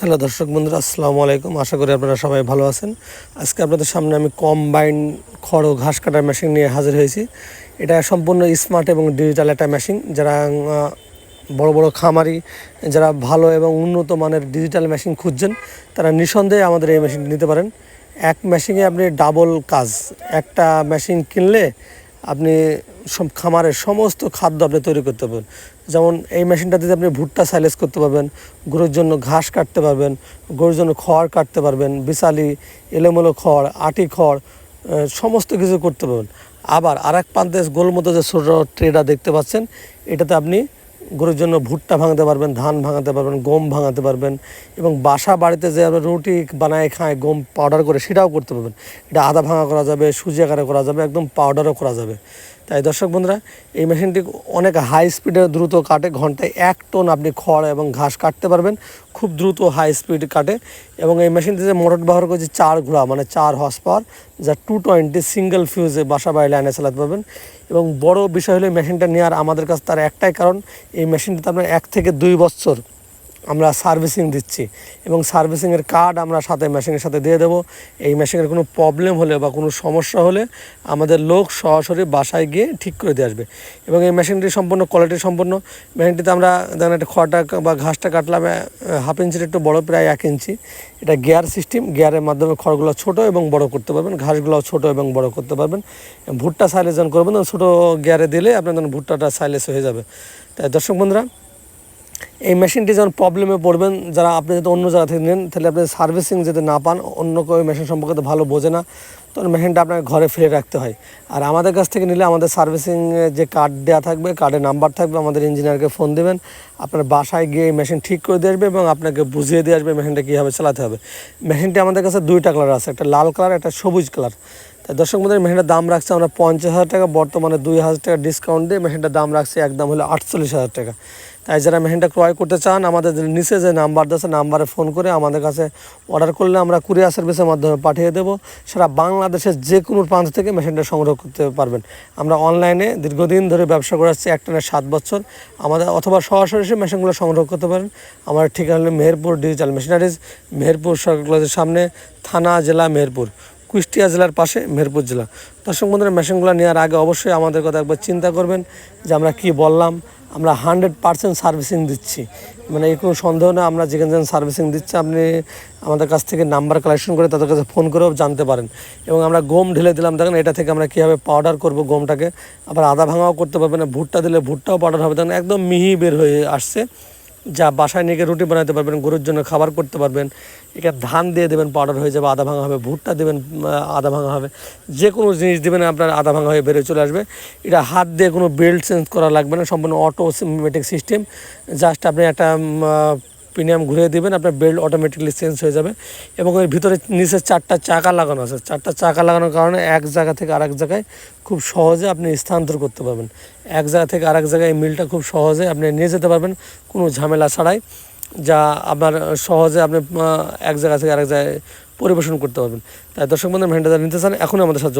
Hello দর্শক বন্ধুরা, আসসালামু আলাইকুম। আশা করি আপনারা সবাই ভালো আছেন। আজকে আপনাদের সামনে আমি কম্বাইন খড় ঘাস কাটার মেশিন নিয়ে হাজির হয়েছি। এটা সম্পূর্ণ স্মার্ট এবং ডিজিটাল একটা মেশিন, যারা বড় বড় খামারি, যারা ভালো এবং উন্নত মানের ডিজিটাল মেশিন খুঁজছেন, তারা নিঃসন্দেহে আমাদের এই মেশিনটি নিতে পারেন। এক মেশিনে আপনি ডাবল কাজ, একটা মেশিন কিনলে আপনি সব খামারের সমস্ত খাদ্য আপনি তৈরি করতে পারবেন। যেমন এই মেশিনটা দিয়ে আপনি ভুট্টা সাইলেজ করতে পারবেন, গরুর জন্য ঘাস কাটতে পারবেন, গরুর জন্য খড় কাটতে পারবেন, বিশালি এলোমেলো খড়, আটি খড় সমস্ত কিছু করতে পারবেন। আবার আর এক প্রান্তে গোল মতো যে ছোটো ট্রেটা দেখতে পাচ্ছেন, এটাতে আপনি গরুর জন্য ভুট্টা ভাঙাতে পারবেন, ধান ভাঙাতে পারবেন, গম ভাঙাতে পারবেন এবং বাসা বাড়িতে যে রুটি বানায় খায় গম পাউডার করে সেটাও করতে পারবেন। এটা আদা ভাঙা করা যাবে, সুজি আকারে করা যাবে, একদম পাউডারও করা যাবে। তাই দর্শক বন্ধুরা, এই মেশিনটি অনেক হাই স্পিডে দ্রুত কাটে, ঘন্টায় এক টন আপনি খড় এবং ঘাস কাটতে পারবেন, খুব দ্রুত হাই স্পিড কাটে এবং এই মেশিনটি যে মোটর ব্যবহার করেছে, চার ঘোড়া মানে চার হর্স পাওয়ার যা টু টোয়েন্টি সিঙ্গেল ফিউজে বাসা বাড়ি লাইনে চালাতে পারবেন এবং বড় বিষয় হলো মেশিনটা নেওয়ার আমাদের কাছে তার একটাই কারণ, এই মেশিনটিতে আপনার এক থেকে দুই বছর আমরা সার্ভিসিং দিচ্ছি এবং সার্ভিসিংয়ের কার্ড আমরা সাথে মেশিনের সাথে দিয়ে দেবো। এই মেশিনের কোনো প্রবলেম হলে বা কোনো সমস্যা হলে আমাদের লোক সরাসরি বাসায় গিয়ে ঠিক করে দিয়ে আসবে। এবং এই মেশিনটি সম্পূর্ণ কোয়ালিটি সম্পূর্ণ। মেশিনটিতে আমরা দেখেন একটা খড়টা বা ঘাসটা কাটলাম হাফ ইঞ্চির একটু বড়, প্রায় এক ইঞ্চি। এটা গিয়ার সিস্টেম, গিয়ারের মাধ্যমে খড়গুলো ছোট এবং বড় করতে পারবেন ঘাসগুলোও ছোট এবং বড় করতে পারবেন। ভুট্টা সাইলেজ যখন করবেন, ছোটো গিয়ারে দিলে আপনার ভুট্টাটা সাইলেজ হয়ে যাবে। তাই দর্শক বন্ধুরা এই মেশিনটি যখন প্রবলেমে পড়বেন, যারা আপনি যদি অন্য জায়গা থেকে নেন, তাহলে আপনি সার্ভিসিং যদি না পান, অন্য কেউ মেশিন সম্পর্কে তো ভালো বোঝে না, তখন মেশিনটা আপনাকে ঘরে ফিরে রাখতে হয়। আর আমাদের কাছ থেকে নিলে আমাদের সার্ভিসিং যে কার্ড দেওয়া থাকবে কার্ডের নাম্বার থাকবে, আমাদের ইঞ্জিনিয়ারকে ফোন দেবেন, আপনার বাসায় গিয়ে মেশিন ঠিক করে দিয়ে আসবে এবং আপনাকে বুঝিয়ে দিয়ে আসবে মেশিনটা কীভাবে চালাতে হবে। মেশিনটি আমাদের কাছে দুইটা কালার আছে, একটা লাল কালার একটা সবুজ কালার দর্শক বন্ধুদের মেশিনটার দাম রাখছে আমরা পঞ্চাশ হাজার টাকা, বর্তমানে দুই হাজার টাকা ডিসকাউন্ট দিয়ে মেশিনটার দাম রাখছে একদম হলো আটচল্লিশ হাজার টাকা। তাই যারা মেশিনটা ক্রয় করতে চান, আমাদের নিচে যে নাম্বার আছে নাম্বারে ফোন করে আমাদের কাছে অর্ডার করলে আমরা কুরিয়ার সার্ভিসের মাধ্যমে পাঠিয়ে দেবো। সারা বাংলাদেশের যে কোনো প্রান্ত থেকে মেশিনটা সংগ্রহ করতে পারবেন। আমরা অনলাইনে দীর্ঘদিন ধরে ব্যবসা করে আসছি একটানা সাত বছর। আমাদের অথবা সরাসরি এসে মেশিনগুলো সংগ্রহ করতে পারেন। আমার ঠিকানা হলো মেহেরপুর ডিজিটাল মেশিনারিজ মেহেরপুর সরকার কলেজের সামনে, থানা, জেলা, মেহেরপুর। কুষ্টিয়া জেলার পাশে মেহেরপুর জেলা। দর্শক বন্ধুরা, মেশিনগুলো নেওয়ার আগে অবশ্যই আমাদের কথা একবার চিন্তা করবেন যে আমরা কি বললাম। আমরা হান্ড্রেড পার্সেন্ট সার্ভিসিং দিচ্ছি। মানে এই কোনো সন্দেহ না, আমরা যেখানে যেখানে সার্ভিসিং দিচ্ছি, আপনি আমাদের কাছ থেকে নাম্বার কালেকশন করে তাদের কাছে ফোন করেও জানতে পারেন। এবং আমরা গম ঢেলে দিলাম, দেখেন এটা থেকে আমরা কীভাবে পাউডার করব গমটাকে। আবার আদা ভাঙাও করতে পারবেন, ভুট্টা দিলে ভুট্টাও পাউডার হবে, দেখেন একদম মিহি বের হয়ে আসছে। যা বাসায় নিয়ে রুটি বানাতে পারবেন, গরুর জন্য খাবার করতে পারবেন। এটা ধান দিয়ে দেবেন পাউডার হয়ে যাবে, আধা ভাঙা হবে, ভুট্টা দেবেন আধা আদা ভাঙা হবে। যে কোনো জিনিস দেবেন, আপনার আদা ভাঙা হয়ে বেরিয়ে চলে আসবে। এটা হাত দিয়ে কোনো বেল্ট চেঞ্জ করা লাগবে না, সম্পূর্ণ অটোমেটিক সিস্টেম জাস্ট আপনি একটা প্রিমিয়াম ঘুরিয়ে দেবেন, আপনার বেল্ট অটোমেটিকলি চেঞ্জ হয়ে যাবে এবং এর ভিতরে নিচে চারটা চাকা লাগানো আছে। চারটা চাকা লাগানোর কারণে এক জায়গা থেকে আরেক জায়গায় খুব সহজে আপনি স্থানান্তর করতে পারবেন। এক জায়গা থেকে আরেক জায়গায় মিলটা খুব সহজে আপনি নিয়ে যেতে পারবেন, কোনো ঝামেলা ছাড়াই, যা আপনার সহজে আপনি এক জায়গা থেকে আরেক জায়গায় পরিবেশন করতে পারবেন। তাই দর্শক বন্ধু ভেন্টা নিতে চান এখন আমাদের সাথে যোগ-